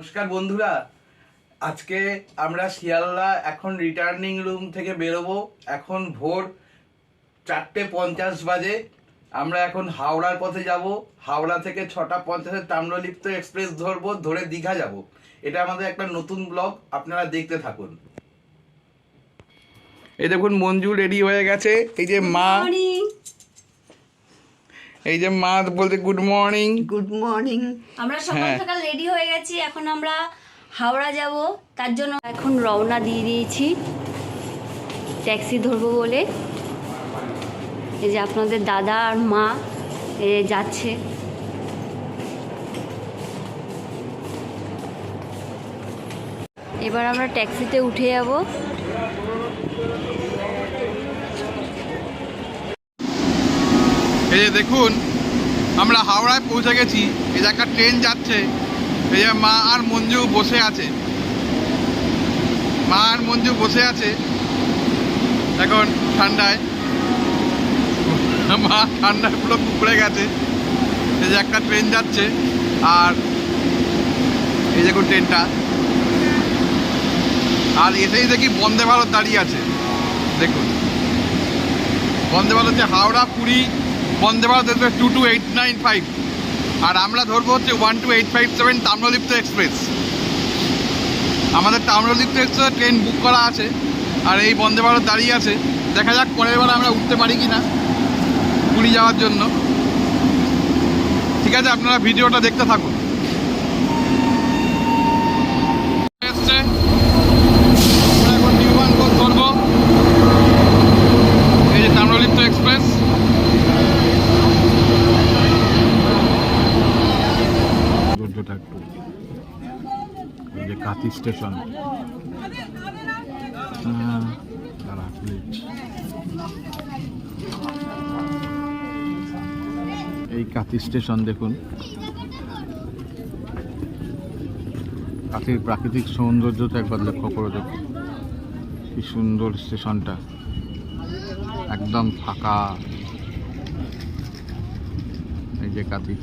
নমস্কার বন্ধুরা। আজকে আমরা শিয়ালদা এখন রিটার্নিং রুম থেকে বেরোবো। এখন ভোর চারটে পঞ্চাশ বাজে। আমরা এখন হাওড়ার পথে যাব। হাওড়া থেকে ছটা পঞ্চাশে তাম্রলিপ্ত এক্সপ্রেস ধরবো, ধরে দীঘা যাব। এটা আমাদের একটা নতুন ব্লগ আপনারা দেখতে থাকুন। এই দেখুন, মঞ্জু রেডি হয়ে গেছে। এই যে মা এই যে মা বলতে গুড মর্নিং গুড মর্নিং আমরা সকাল হ্যাঁ। সকাল রেডি হয়ে গেছি এখন আমরা হাওড়া যাব। তার জন্য এখন রওনা দিয়ে দিয়েছি। ট্যাক্সি ধরবো বলে। এই যে আপনাদের দাদা আর মা এ যাচ্ছে। এবার আমরা ট্যাক্সিতে উঠে যাব। এই যে দেখুন, আমরা হাওড়ায় পৌঁছে গেছি, এই যে একটা ট্রেন যাচ্ছে, এই যে মা আর মঞ্জু বসে আছে। মা আর মঞ্জু বসে আছে, এখন ঠান্ডায়। মা ঠান্ডায় পুরো কুকুরে গেছে। এই যে একটা ট্রেন যাচ্ছে, আর এই দেখুন ট্রেনটা আর এসেই দেখি বন্দে ভারত দাঁড়িয়ে আছে। দেখুন। বন্দে ভারত হচ্ছে Howrah, Puri Vande Bharat express two two eight nine five. আর আমরা ধরবো হচ্ছে one two eight five seven Tamralipta express. আমাদের তাম্রলিপ্ত এক্সপ্রেস ট্রেন বুক করা আছে, আর এই বন্দে ভারত দাঁড়িয়ে আছে। দেখা যাক পরের বার আমরা উঠতে পারি কি না পুরী যাওয়ার জন্য। ঠিক আছে, আপনারা ভিডিওটা দেখতে থাকুন এসছে আমরা এখন নিউ মানপুর ধরবো এই যে তাম্রলিপ্ত এক্সপ্রেস সৌন্দর্যটা একটু কাতি স্টেশন. এই কাতি স্টেশন দেখুন। কাতির প্রাকৃতিক সৌন্দর্যটা একবার লক্ষ্য করে দেখুন। কি সুন্দর স্টেশনটা। একদম ফাঁকা। এই যে কাতি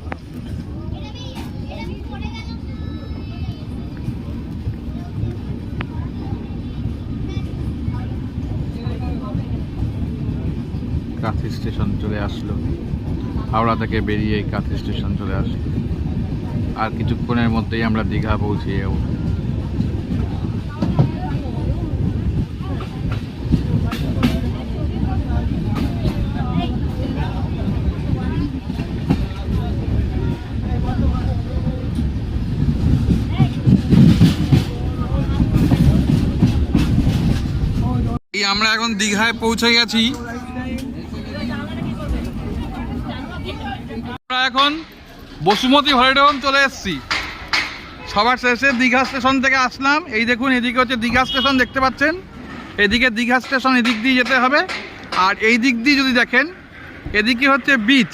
কাথি স্টেশন চলে আসলো। হাওড়া থেকে বেরিয়ে কাথি স্টেশন চলে আসলো। আর কিছুক্ষণের মধ্যেই আমরা দীঘা পৌঁছে যাব। আমরা এখন দীঘায় পৌঁছে গেছি। আমরা এখন বসুমতী হোম চলে এসেছি। সবার শেষে দীঘা স্টেশন থেকে আসলাম। এই দেখুন, এদিকে হচ্ছে দীঘা স্টেশন, দেখতে পাচ্ছেন? এদিকে দীঘা স্টেশন, এদিক দিয়ে যেতে হবে। আর এই দিক দিয়ে যদি দেখেন, এদিকে হচ্ছে বিচ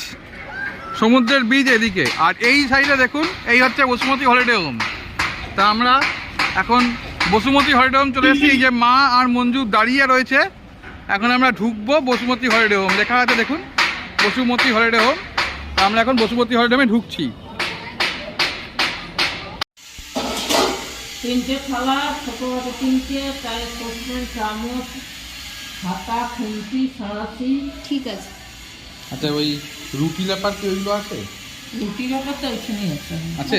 সমুদ্রের বীজ এদিকে। আর এই সাইডে দেখুন, এই হচ্ছে বসুমতী হলিডে হোম তা আমরা এখন বসুমতী হলিডে হোম চলে এসেছি। এই যে মা আর মঞ্জু দাঁড়িয়ে রয়েছে। এখন আমরা ঢুকবো বসুমতী হলিডে হোম লেখা আছে দেখুন, বসুমতী হলিডে হোম আমরা এখন বসুমতী হলিডে হোমে ঢুকছি। তিনটে থালা ছোটো তিনটে চায়ের চামচ হাতা খুন্তি সাঁড়াশি ঠিক আছে। আচ্ছা ওই রুটি ব্যাপার কি ওইগুলো আছে? রুটি ব্যাপার তো এখানেই আছে। আছে?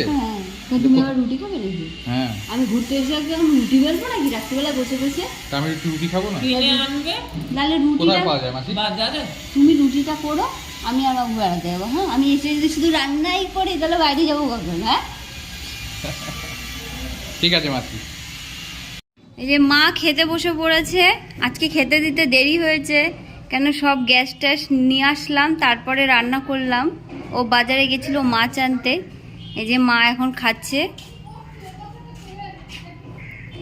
হ্যাঁ তুমি আবার রুটি খাবে নাকি? হ্যাঁ। আমি ঘুরতে এসে একদম রুটি বেলবো নাকি? রাত্রিবেলা বসে বসে? আমি একটু রুটি খাব না? কিনে আনবে। তাহলে রুটিটা যায় মাসি? বাজারে। তুমি রুটিটা করো। আমি আমার বেড়াতে যাব হ্যাঁ? আমি এসে যদি শুধু রান্নাই করি তাহলে বাইরে যাব কখন হ্যাঁ? ঠিক আছে মাসি। এই যে মা খেতে বসে পড়েছে আজকে খেতে দিতে দেরি হয়েছে কেন সব গ্যাস ট্যাস নিয়ে আসলাম তারপরে রান্না করলাম। ও বাজারে গেছিল মাছ আনতে এই যে মা এখন খাচ্ছে।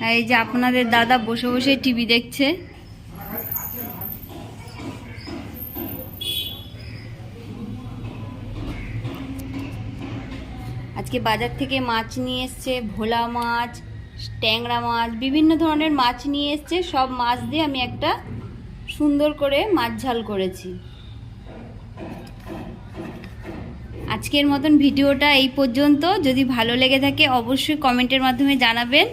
আর এই যে আপনাদের দাদা বসে বসে টিভি দেখছে। আজকে বাজার থেকে মাছ নিয়ে এসছে, ভোলা মাছ, ট্যাংরা মাছ, বিভিন্ন ধরনের মাছ নিয়ে এসছে। সব মাছ দিয়ে আমি একটা সুন্দর করে মাছ ঝাল করেছি। আজকের মতন ভিডিওটা এই পর্যন্ত। যদি ভালো লেগে থাকে, অবশ্যই কমেন্টের মাধ্যমে জানাবেন।